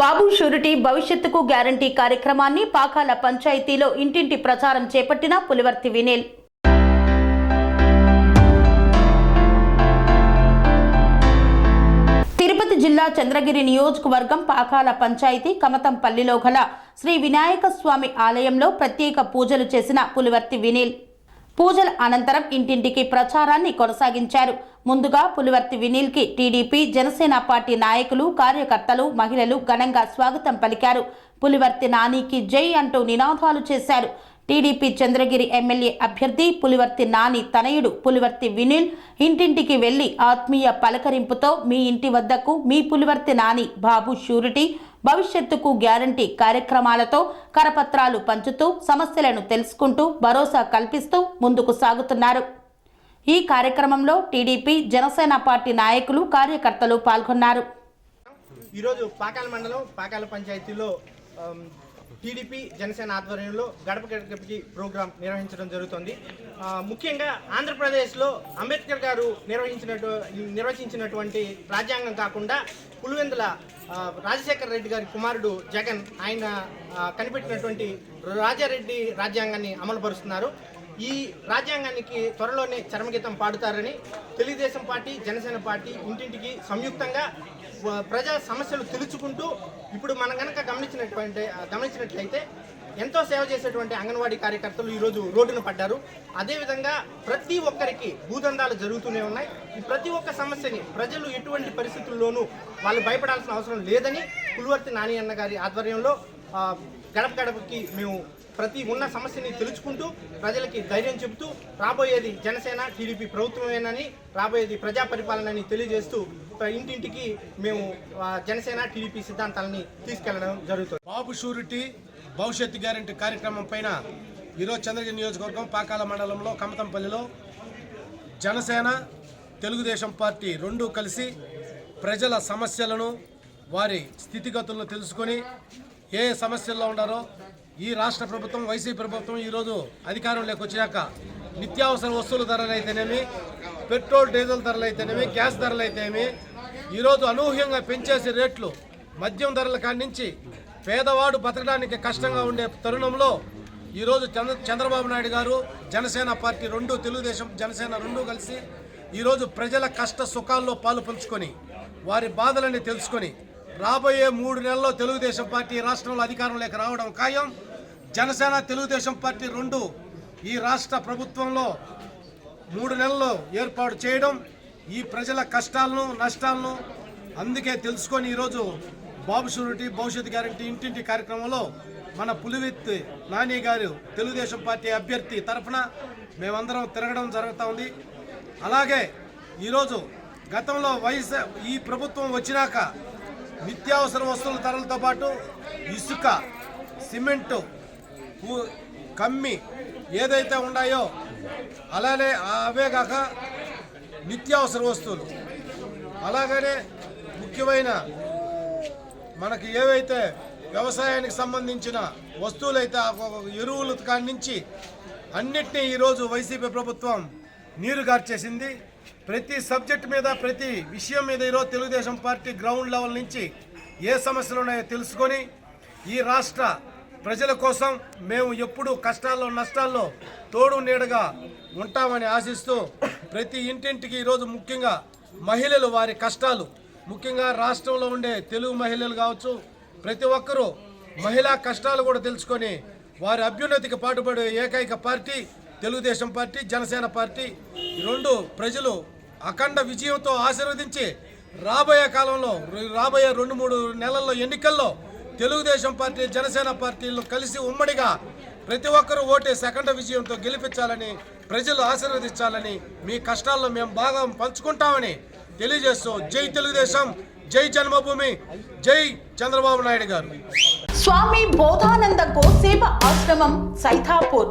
బాబు surety భవిష్యత్తుకు guarantee కార్యక్రమాన్ని పాకాల పంచాయతీలో ఇంటింటి ప్రచారం చేపట్టిన పులివర్తి వినేల్. తిరుపతి జిల్లా చంద్రగిరి నియోజకవర్గం పాకాల పంచాయతీ కమతంపల్లిలో గల శ్రీ వినాయక స్వామి ఆలయంలో ప్రత్యేక పూజలు చేసిన పులివర్తి వినీల్. పూజల అనంతరం ఇంటింటికి ప్రచారాన్ని కొనసాగించారు. ముందుగా పులివర్తి వినీల్కి టీడీపీ జనసేన పార్టీ నాయకులు కార్యకర్తలు మహిళలు ఘనంగా స్వాగతం పలికారు. పులివర్తి నానికి జై అంటూ నినాదాలు చేశారు. టీడీపీ చంద్రగిరి ఎమ్మెల్యే అభ్యర్థి పులివర్తి నాని తనయుడు పులివర్తి వినిల్ ఇంటింటికి వెళ్ళి ఆత్మీయ పలకరింపుతో మీ ఇంటి వద్దకు మీ పులివర్తి నాని బాబు షూరిటీ భవిష్యత్తుకు గ్యారంటీ కార్యక్రమాలతో కరపత్రాలు పంచుతూ సమస్యలను తెలుసుకుంటూ భరోసా కల్పిస్తూ ముందుకు సాగుతున్నారు. ఈ కార్యక్రమంలో టీడీపీ జనసేన పార్టీ నాయకులు కార్యకర్తలు పాల్గొన్నారు. ఈరోజు పాకాల మండలం పాకాల పంచాయతీలో టీడీపీ జనసేన ఆధ్వర్యంలో గడప గడపకి ప్రోగ్రాం నిర్వహించడం జరుగుతుంది. ముఖ్యంగా ఆంధ్రప్రదేశ్లో అంబేద్కర్ గారు నిర్వహించినటు నిర్వచించినటువంటి రాజ్యాంగం కాకుండా పులివెందుల రాజశేఖర రెడ్డి గారి కుమారుడు జగన్ ఆయన కనిపెట్టినటువంటి రాజారెడ్డి రాజ్యాంగాన్ని అమలుపరుస్తున్నారు. ఈ రాజ్యాంగానికి త్వరలోనే చరమగీతం పాడుతారని తెలుగుదేశం పార్టీ జనసేన పార్టీ ఇంటింటికి సంయుక్తంగా ప్రజా సమస్యలు తెలుసుకుంటూ ఇప్పుడు మనం కనుక గమనించినటువంటి గమనించినట్లయితే ఎంతో సేవ చేసేటువంటి అంగన్వాడీ కార్యకర్తలు ఈరోజు రోడ్డున పడ్డారు. అదేవిధంగా ప్రతి ఒక్కరికి భూదందాలు జరుగుతూనే ఉన్నాయి. ఈ ప్రతి ఒక్క సమస్యని ప్రజలు ఎటువంటి పరిస్థితుల్లోనూ వాళ్ళు భయపడాల్సిన అవసరం లేదని పులివర్తి నాని అన్న గారి ఆధ్వర్యంలో గడప గడపకి మేము ప్రతి ఉన్న సమస్యని తెలుసుకుంటూ ప్రజలకి ధైర్యం చెబుతూ రాబోయేది జనసేన టీడీపీ ప్రభుత్వమేనని రాబోయేది ప్రజా పరిపాలనని తెలియజేస్తూ ఇంటింటికి మేము జనసేన టీడీపీ సిద్ధాంతాలని తీసుకెళ్ళడం జరుగుతుంది. బాబు షూరిటీ భవిష్యత్తు గ్యారెంటీ కార్యక్రమం పైన ఈరోజు చంద్రగిరి నియోజకవర్గం పాకాల మండలంలో కమతంపల్లిలో జనసేన తెలుగుదేశం పార్టీ రెండూ కలిసి ప్రజల సమస్యలను వారి స్థితిగతులను తెలుసుకొని ఏ సమస్యల్లో ఉన్నారో ఈ రాష్ట్ర ప్రభుత్వం వైసీపీ ప్రభుత్వం ఈరోజు అధికారంలోకి వచ్చాక నిత్యావసర వస్తువుల ధరలు అయితేనేమి పెట్రోల్ డీజిల్ ధరలు అయితేనేమి గ్యాస్ ధరలు అయితేనేమి ఈరోజు అనూహ్యంగా పెంచేసే రేట్లు మద్యం ధరల కాడి పేదవాడు బతకడానికి కష్టంగా ఉండే తరుణంలో ఈరోజు చంద్ర చంద్రబాబు నాయుడు గారు జనసేన పార్టీ రెండు తెలుగుదేశం జనసేన రెండు కలిసి ఈరోజు ప్రజల కష్ట సుఖాల్లో పాలు పంచుకొని వారి బాధలని తెలుసుకొని రాబోయే మూడు నెలల్లో తెలుగుదేశం పార్టీ రాష్ట్రంలో అధికారంలోకి రావడం ఖాయం. జనసేన తెలుగుదేశం పార్టీ రెండు ఈ రాష్ట్ర ప్రభుత్వంలో మూడు నెలలు ఏర్పాటు చేయడం ఈ ప్రజల కష్టాలను నష్టాలను అందుకే తెలుసుకొని ఈరోజు బాబు షూరిటీ భవిష్యత్ గ్యారంటీ ఇంటింటి కార్యక్రమంలో మన పులివెత్తి నాని గారు తెలుగుదేశం పార్టీ అభ్యర్థి తరఫున మేమందరం తిరగడం జరుగుతూ ఉంది. అలాగే ఈరోజు గతంలో వైఎస్ ఈ ప్రభుత్వం వచ్చినాక నిత్యావసర వస్తువుల ధరలతో పాటు ఇసుక సిమెంటు కమ్మి ఏదైతే ఉన్నాయో అలానే అవే కాక నిత్యావసర వస్తువులు. అలాగనే ముఖ్యమైన మనకి ఏవైతే వ్యవసాయానికి సంబంధించిన వస్తువులైతే ఎరువులు ఒక కాడి నుంచి అన్నిటినీ ఈరోజు వైసీపీ ప్రభుత్వం నీరు గార్చేసింది ప్రతి సబ్జెక్ట్ మీద ప్రతి విషయం మీద ఈరోజు తెలుగుదేశం పార్టీ గ్రౌండ్ లెవెల్ నుంచి ఏ సమస్యలు ఉన్నాయో తెలుసుకొని ఈ రాష్ట్ర ప్రజల కోసం మేము ఎప్పుడు కష్టాల్లో నష్టాల్లో తోడు నీడగా ఉంటామని ఆశిస్తూ ప్రతి ఇంటింటికి ఈరోజు ముఖ్యంగా మహిళలు వారి కష్టాలు ముఖ్యంగా రాష్ట్రంలో ఉండే తెలుగు మహిళలు కావచ్చు ప్రతి ఒక్కరూ మహిళా కష్టాలు కూడా తెలుసుకొని వారి అభ్యున్నతికి పాటుపడే ఏకైక party Telugu Desam party Janasena party ఈ రెండు ప్రజలు అఖండ విజయంతో ఆశీర్వదించి రాబోయే కాలంలో రాబోయే రెండు మూడు నెలల్లో ఎన్నికల్లో తెలుగుదేశం పార్టీ జనసేన పార్టీలు కలిసి ఉమ్మడిగా ప్రతి ఒక్కరూ ఓటేసి అఖండ విజయంతో గెలిపించాలని ప్రజలు ఆశీర్వదించాలని మీ కష్టాల్లో మేము భాగం పంచుకుంటామని తెలియజేస్తూ జై తెలుగుదేశం జై జన్మభూమి జై చంద్రబాబు నాయుడు గారు. స్వామి బోధానంద గోసేవ ఆశ్రమం సైథాపూర్